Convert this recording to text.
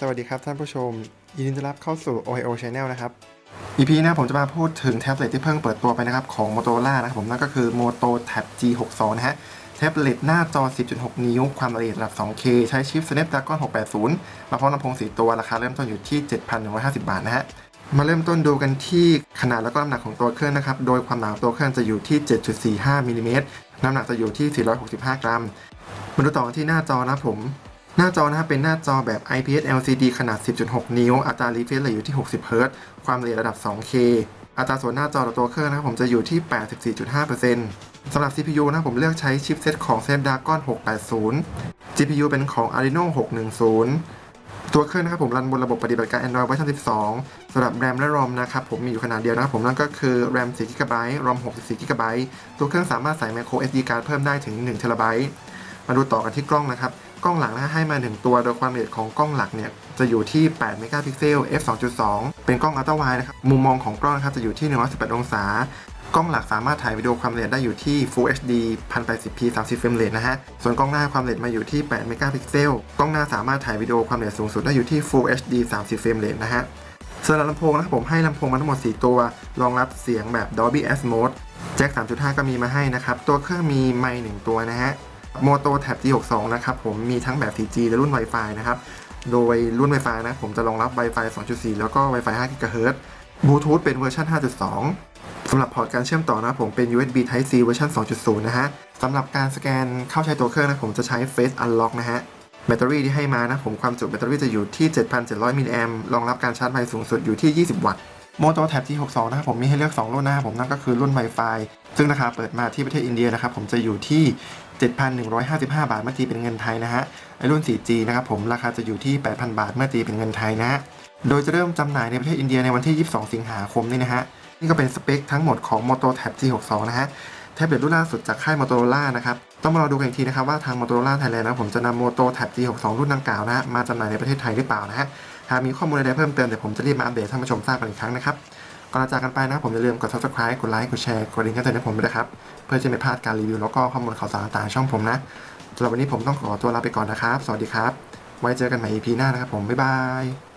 สวัสดีครับท่านผู้ชม ยินดีต้อนรับเข้าสู่ OIO Channel นะครับ EP นะผมจะมาพูดถึงแท็บเล็ตที่เพิ่งเปิดตัวไปนะครับของ Motorola นะครับผมนั่นก็คือ Moto Tab G62 นะฮะแท็บเล็ตหน้าจอ 10.6 นิ้ว ความละเอียดระดับ 2K ใช้ชิป Snapdragon 680 มาพร้อมลำโพง 4 ตัว ราคาเริ่มต้นอยู่ที่ 7,150 บาทนะฮะมาเริ่มต้นดูกันที่ขนาดแล้วก็น้ำหนักของตัวเครื่องนะครับ โดยความหนาของตัวเครื่องจะอยู่ที่ 7.45มิลลิเมตรน้ำหนักจะอยู่ที่ 465 กรัม มาดูต่อกันที่หน้าจอนะผม หน้าจอนะครับเป็นหน้าจอแบบ IPS LCD ขนาด 10.6 นิ้ว อัตรา refresh rate อยู่ที่ 60 Hz ความละเอียดระดับ 2K อัตราส่วนหน้าจอต่อตัวเครื่องนะครับผมจะอยู่ที่ 84.5%สำหรับ CPU นะครับผมเลือกใช้ชิปเซตของ Snapdragon 680 GPU เป็นของ Adreno 610 ตัวเครื่องนะครับผมรันบนระบบปฏิบัติการ Android เวอร์ชัน12สำหรับ RAM และ ROM นะครับผมมีอยู่ขนาดเดียวนะครับผมนั่นก็คือ RAM 4 GB ROM 64 GB ตัวเครื่องสามารถใส่ micro SD card เพิ่มได้ถึง 1 TB มาดูต่อกันที่กล้องนะครับ กล้องหลังนะให้มา 1 ตัว โดยความละเอียดของกล้องหลักเนี่ยจะอยู่ที่ 8 เมกะพิกเซล f 2.2 เป็นกล้องอัลตร้าไวด์นะครับ มุมมองของกล้องนะครับจะอยู่ที่ 118 องศา กล้องหลักสามารถถ่ายวิดีโอความละเอียดได้อยู่ที่ Full HD 1080p 30เฟรมเรทนะฮะ ส่วนกล้องหน้าความละเอียดมาอยู่ที่ 8 เมกะพิกเซล กล้องหน้าสามารถถ่ายวิดีโอความละเอียดสูงสุดได้อยู่ที่ Full HD 30เฟรมเรทนะฮะส่วนลำโพงนะครับผมให้ลำโพงมาทั้งหมด 4 ตัว รองรับเสียงแบบ Dolby Atmos แจ็ค 3.5 ก็มีมาให้นะครับ ตัวเครื่องมีไมค์1ตัวนะฮะ Moto Tab G62 นะครับผมมีทั้งแบบ 4G และรุ่น Wi-Fi นะครับ โดยรุ่น Wi-Fi นะผมจะรองรับ Wi-Fi 2.4 แล้วก็ Wi-Fi 5 GHz Bluetooth เป็นเวอร์ชัน5.2 สำหรับพอร์ตการเชื่อมต่อนะผมเป็น USB Type C เวอร์ชัน2.0 นะฮะสำหรับการสแกนเข้าใช้ตัวเครื่องนะผมจะใช้ Face Unlock นะฮะแบตเตอรี่ที่ให้มานะผมความจุแบตเตอรี่จะอยู่ที่ 7,700 มิลลิแอมรองรับการชาร์จไวสูงสุดอยู่ที่ 20 วัตต์ Moto Tab G62 นะครับผมมีให้เลือก 2 รุ่นนะครับผมนั่นก็คือรุ่น Wi-Fi ซึ่งราคาเปิดมาที่ประเทศอินเดียนะครับผมจะอยู่ที่ 7,155 บาทเมื่อตีเป็นเงินไทยนะฮะไอรุ่น 4G นะครับผมราคาจะอยู่ที่ 8,000 บาทเมื่อตีเป็นเงินไทยนะฮะโดยจะเริ่มจำหน่ายในประเทศอินเดียในวันที่ 22 สิงหาคมนี้นะฮะนี่ก็เป็นสเปคทั้งหมดของ Moto Tab G62 นะฮะ แท็บเล็ตรุ่นล่าสุดจากค่าย Motorola นะครับ ต้องมารอดูกันอีกทีนะครับว่าทาง Motorola Thailand นะผมจะนำ Moto Tab G62 รุ่นดังกล่าวนะมาจำหน่ายในประเทศไทยหรือเปล่านะฮะ หากมีข้อมูลใดเพิ่มเติมเดี๋ยวผมจะรีบมาอัปเดตให้ท่านผู้ชมทราบกันอีกครั้งนะครับก่อนจะจากกันไปนะผมอย่าลืมกด subscribe กดไลค์กดแชร์กดลิงกันเตือนให้ผมด้วยครับ เพื่อจะไม่พลาดการรีวิวแล้วก็ข้อมูลข่าวสารต่างๆช่องผมนะสำหรับวันนี้ผมต้องขอตัวลาไปก่อนนะครับ สวัสดีครับ ไว้เจอกันใหม่ EP หน้านะครับผมบ๊ายบาย